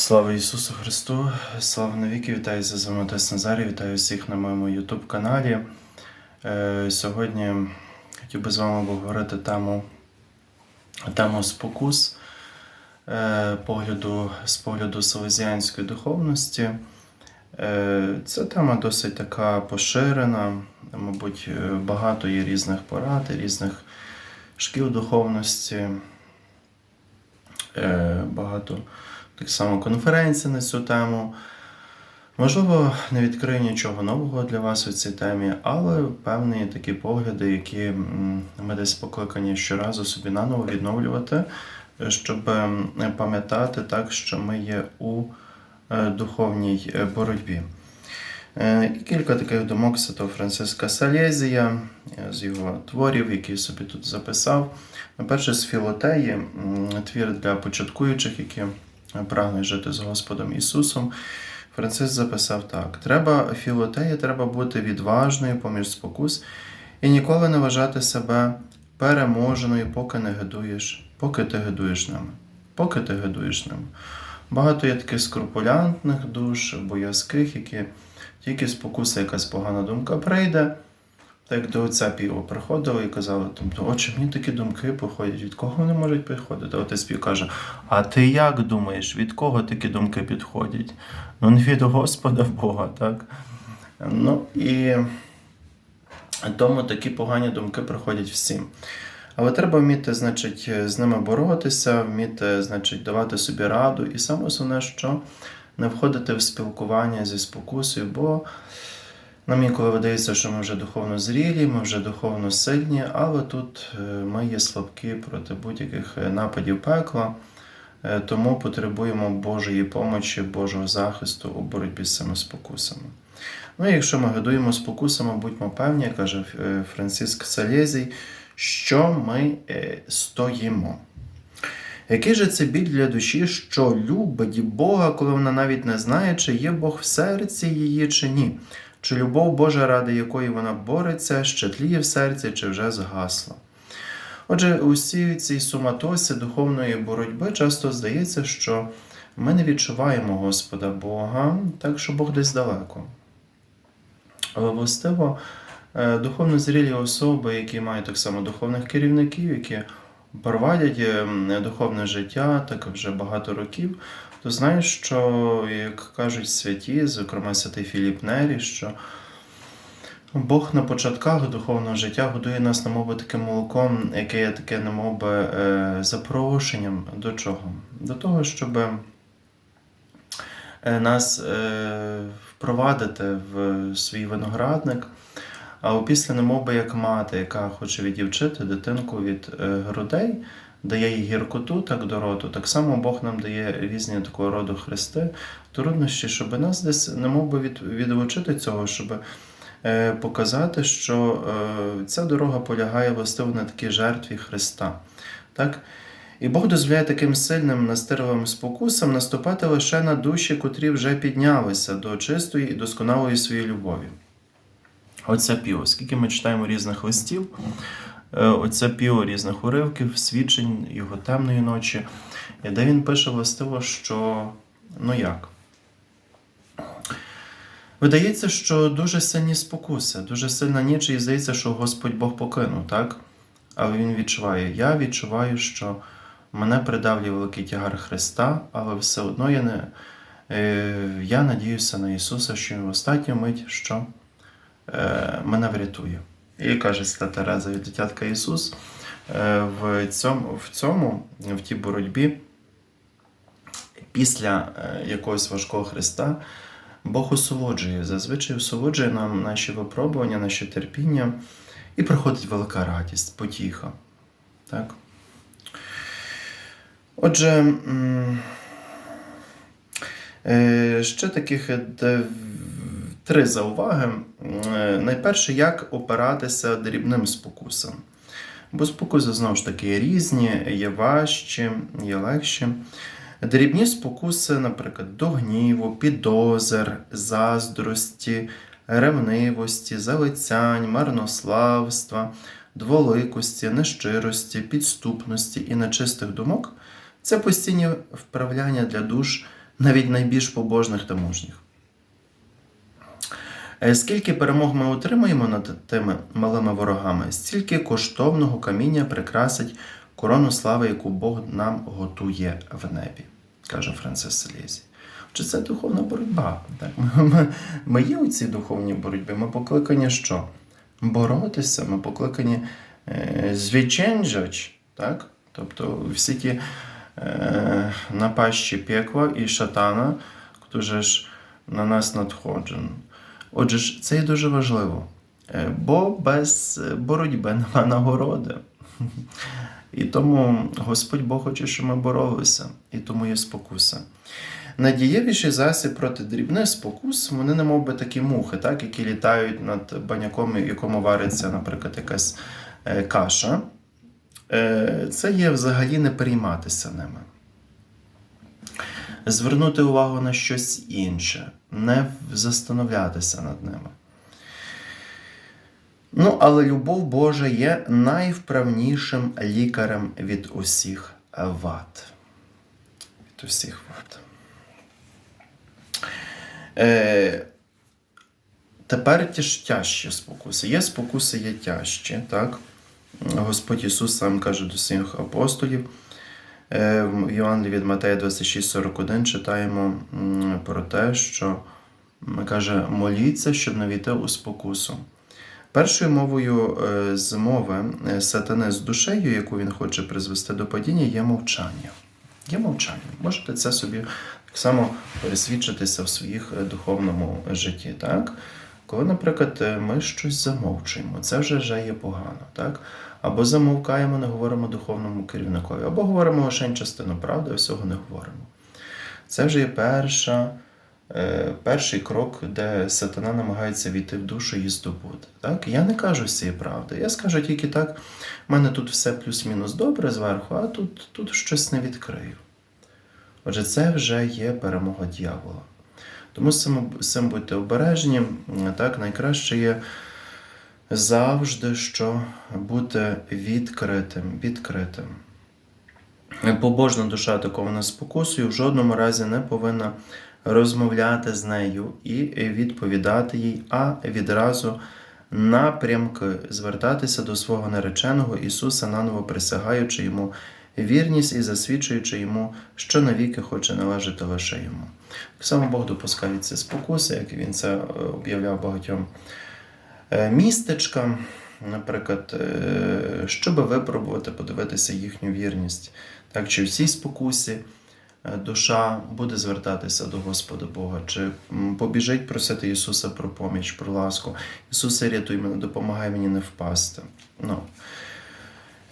Слава Ісусу Христу! Слава навіки! Вітаю з вами Отець Назарій, вітаю всіх на моєму YouTube каналі. Е, Сьогодні хотів би з вами обговорити тему, тему спокус е, погляду, з погляду селезіанської духовності. Е, Ця тема досить така поширена, мабуть, багато є різних порад, різних шкіл духовності. Багато так само конференцій на цю тему. Можливо, не відкрию нічого нового для вас у цій темі, але певні такі погляди, які ми десь покликані щоразу собі наново відновлювати, щоб пам'ятати так, що ми є у е, духовній е, боротьбі. Е, І кілька таких думок святого Франциска Салєзія з його творів, які собі тут записав. Перше з Філотеї, твір для початкуючих, які прагнуть жити з Господом Ісусом. Франциск записав так: треба Філотеї, треба бути відважною поміж спокус і ніколи не вважати себе переможеною, поки не гидуєш, поки ти гидуєш ними. Поки ти гидуєш ними. Багато є таких скрупулянтних душ, боязких, які тільки спокуса якась погана думка прийде. Так до отця Піо приходили і казали, тобто, отче, мені такі думки походять, від кого вони можуть підходити? Отець Піо каже: А ти як думаєш, від кого такі думки підходять? Ну, не від Господа Бога, так? Ну і тому такі погані думки приходять всім. Але треба вміти, значить, з ними боротися, вміти, значить, давати собі раду. І саме основне, що не входити в спілкування зі спокусою, бо нам інколи видається, що ми вже духовно зрілі, ми вже духовно сильні, але тут е, ми є слабкі проти будь-яких е, нападів пекла, Е, тому потребуємо Божої помочі, Божого захисту у боротьбі з цими спокусами. Ну і якщо ми годуємо спокусами, будьмо певні, каже Франциск Салєзій, що ми стоїмо. Який же це біль для душі, що любить Бога, коли вона навіть не знає, чи є Бог в серці її, чи ні? Чи любов Божа, ради якої вона бореться, ще тліє в серці, чи вже згасла? Отже, у всій цій суматосі духовної боротьби часто здається, що ми не відчуваємо Господа Бога, так що Бог десь далеко. Але властиво, е, духовно зрілі особи, які мають так само духовних керівників, які провадять е, духовне життя так вже багато років, то знаєш, що, як кажуть святі, зокрема святий Філіп Нері, що Бог на початках духовного життя годує нас, немовби таким молоком, яке є таке, немовби, е, запрошенням до чого? До того, щоб е, нас е, впровадити в свій виноградник, а опісля немовби як мати, яка хоче відівчити дитинку від грудей, дає їй гіркоту так до роту, так само Бог нам дає різні такого роду хрести, труднощі, щоб нас десь немовби від, відвчити цього, щоб е, показати, що е, ця дорога полягає властиво на такій жертві Христа. Так? І Бог дозволяє таким сильним настирливим спокусам наступати лише на душі, котрі вже піднялися до чистої і досконалої своєї любові. Оце піо. Скільки ми читаємо різних листів, оце піо різних уривків, свідчень його темної ночі, де він пише властиво, що ну як? Видається, що дуже сильні спокуси, дуже сильна ніч, і здається, що Господь Бог покинув, так? Але він відчуває, я відчуваю, що мене придавлює великий тягар Христа, але все одно я не е, я надіюся на Ісуса, що Він в останню мить що е, мене врятує. І каже Свята Тереза від дитятка Ісус е, в цьому, в цьому, в тій боротьбі, після е, якогось важкого Христа, Бог осолоджує, зазвичай осолоджує нам наші випробування, наші терпіння, і приходить велика радість, потіха. Так? Отже, е, ще таких три зауваги. Е, Найперше, як опиратися дрібним спокусам. Бо спокуси знову ж таки є різні, є важчі, є легші. Дрібні спокуси, наприклад, до гніву, підозр, заздрості, ревнивості, залицянь, марнославства, дволикості, нещирості, підступності і нечистих думок це постійні вправляння для душ навіть найбільш побожних та мужніх. Е, Скільки перемог ми отримаємо над тими малими ворогами, стільки коштовного каміння прикрасить корону слави, яку Бог нам готує в небі, каже Францис Селезі. Чи це духовна боротьба? Так? Ми, ми, ми є у цій духовній боротьбі. Ми покликані що? Боротися, ми покликані е, звіченджач, так? Тобто всі ті е, напащі пекла і шатана, хто ж на нас надходжен. Отже ж, це є дуже важливо, е, бо без боротьби нема нагороди. І тому Господь Бог хоче, щоб ми боролися, і тому є спокуса. Найдієвіший засіб проти дрібних спокус, вони не мов би такі мухи, так, які літають над баняком, в якому вариться, наприклад, якась е, каша. Е, Це є взагалі не перейматися ними. Звернути увагу на щось інше, не застановлятися над ними. Ну, але любов Божа є найвправнішим лікарем від усіх вад. Від усіх вад. Е, тепер ті тяжчі спокуси. Є спокуси, є тяжчі. Так? Господь Ісус сам каже до своїх апостолів. Е, В Євангелії від Матея 26,41 читаємо про те, що м, каже, моліться, щоб не війти у спокусу. Першою мовою е, з мови е, сатани з душею, яку він хоче призвести до падіння, є мовчання. Є мовчання. Можете це собі так само пересвідчитися в своїх духовному житті. Так? Коли, наприклад, ми щось замовчуємо, це вже, вже є погано. Так? Або замовкаємо, не говоримо духовному керівникові, або говоримо лише частину правди, а всього не говоримо. Це вже є перша, е, перший крок, де сатана намагається війти в душу і здобути. Так? Я не кажу всієї правди. Я скажу тільки так, в мене тут все плюс-мінус добре зверху, а тут, тут щось не відкрию. Отже, це вже є перемога дьявола. Тому з цим, будьте обережні. Так, найкраще є завжди що бути відкритим, відкритим. Побожна душа такована спокусою в жодному разі не повинна розмовляти з нею і відповідати їй, а відразу напрямки звертатися до свого нареченого Ісуса, наново присягаючи йому вірність і засвідчуючи йому, що навіки хоче належати лише йому. Так само Бог допускає ці спокуси, як він це е, об'являв багатьом е, містечкам, наприклад, е, щоб випробувати, подивитися їхню вірність. Так, чи в цій спокусі е, душа буде звертатися до Господа Бога, чи побіжить просити Ісуса про поміч, про ласку. Ісусе, рятуй мене, допомагай мені не впасти. Ну.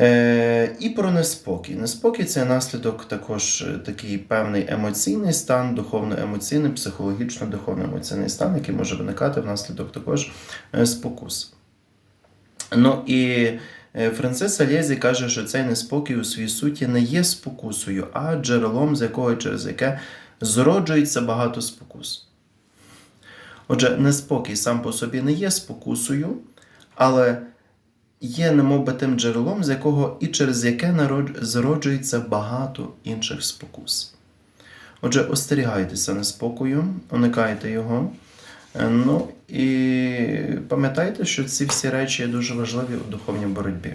Е, і про неспокій. Неспокій це наслідок також е, такий певний емоційний стан, духовно-емоційний, психологічно-духовно-емоційний стан, який може виникати внаслідок також е, спокус. Ну і Францис Алєзі каже, що цей неспокій у своїй суті не є спокусою, а джерелом, з якого через яке зроджується багато спокус. Отже, неспокій сам по собі не є спокусою, але є немовби тим джерелом, з якого і через яке зароджується багато інших спокус. Отже, остерігайтеся неспокою, уникайте його. Е, Ну і пам'ятайте, що ці всі речі є дуже важливі у духовній боротьбі.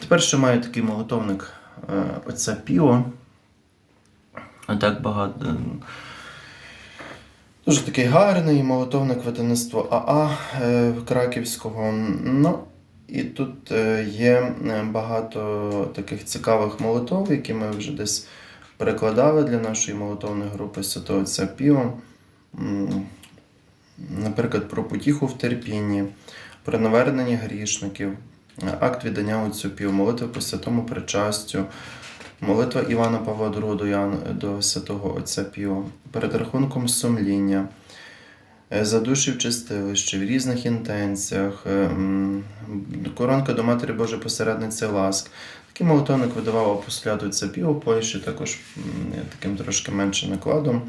Тепер ще маю такий молитовник е, отця Піо. Так багато. е, Дуже такий гарний молитовник видавництва АА Краківського. Ну, і тут е, є е, багато таких цікавих молитов, які ми вже десь перекладали для нашої молитовної групи Святого Отця. Наприклад, про потіху в терпінні, про навернення грішників, акт віддання Отцю Піо, молитва по святому причастю, молитва Івана Павла II до, святого Отця Піо, перед рахунком сумління, е, за душі в чистилищі, в різних інтенціях, е, коронка до Матері Божої посередниці ласк. Такий молитовник видавав апостолят Отця Піо Польщі, також таким трошки меншим накладом.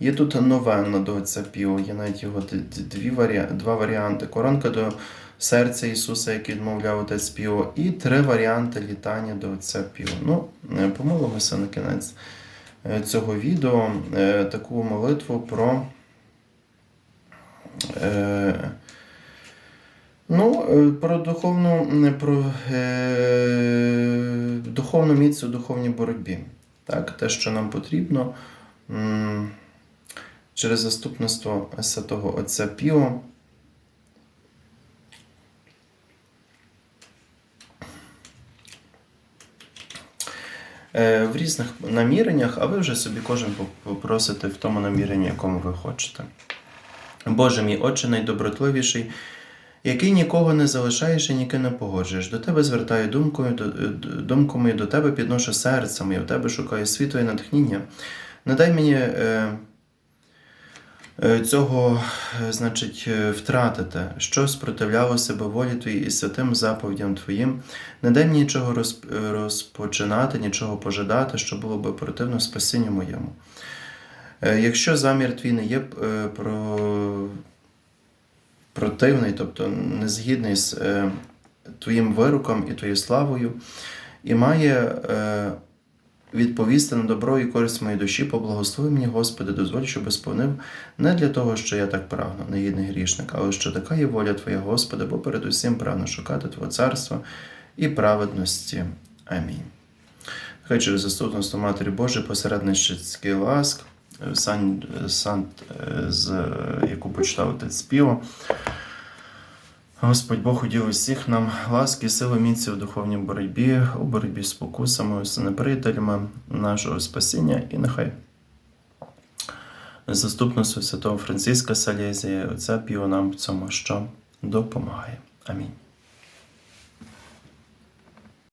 Є тут новенна до Отця Піо, є навіть його дві варіа... два варіанти. Коронка до серця Ісуса, який відмовляв Отець Піо, і три варіанти літання до Отця Піо. Ну, е, помолимося на кінець цього відео таку молитву про. Е, Ну, е, про духовну, про е, духовну міць у духовній боротьбі. Так, те, що нам потрібно через заступництво Святого Отця Піо. В різних наміреннях, а ви вже собі кожен попросите в тому наміренні, якому ви хочете. Боже мій Отче найдобротливіший, який нікого не залишаєш і ніким не погоджуєш. До тебе звертаю думкою, до, д- думку до тебе підношу серце моє, в тебе шукаю світло і натхнення. Не дай мені е, е, цього, е, значить, е, втратити, що спротивляло себе волі Твоїй і святим заповідям Твоїм. Не дай мені нічого розп- розпочинати, нічого пожидати, що було би противно спасінню моєму. Е, Якщо замір твій не є е, про противний, тобто незгідний з е, твоїм вироком і твоєю славою, і має відповісти на добро і користь моєї душі, поблагослови мені, Господи, дозволь, щоб сповнив не для того, що я так прагну, негідний грішник, але що така є воля Твоя, Господи, бо передусім прагну шукати Твого царства і праведності. Амінь. Хай через заступництво Матері Божої посередничський ласк, е, сан, е, з, е, яку почитав отець Піо. Господь Бог уділ усіх нам ласки, сили міці в духовній боротьбі, у боротьбі з покусами, з неприятелями нашого спасіння, і нехай заступництво святого Франциска Салєзія, Отця Піо нам в цьому що допомагає. Амінь.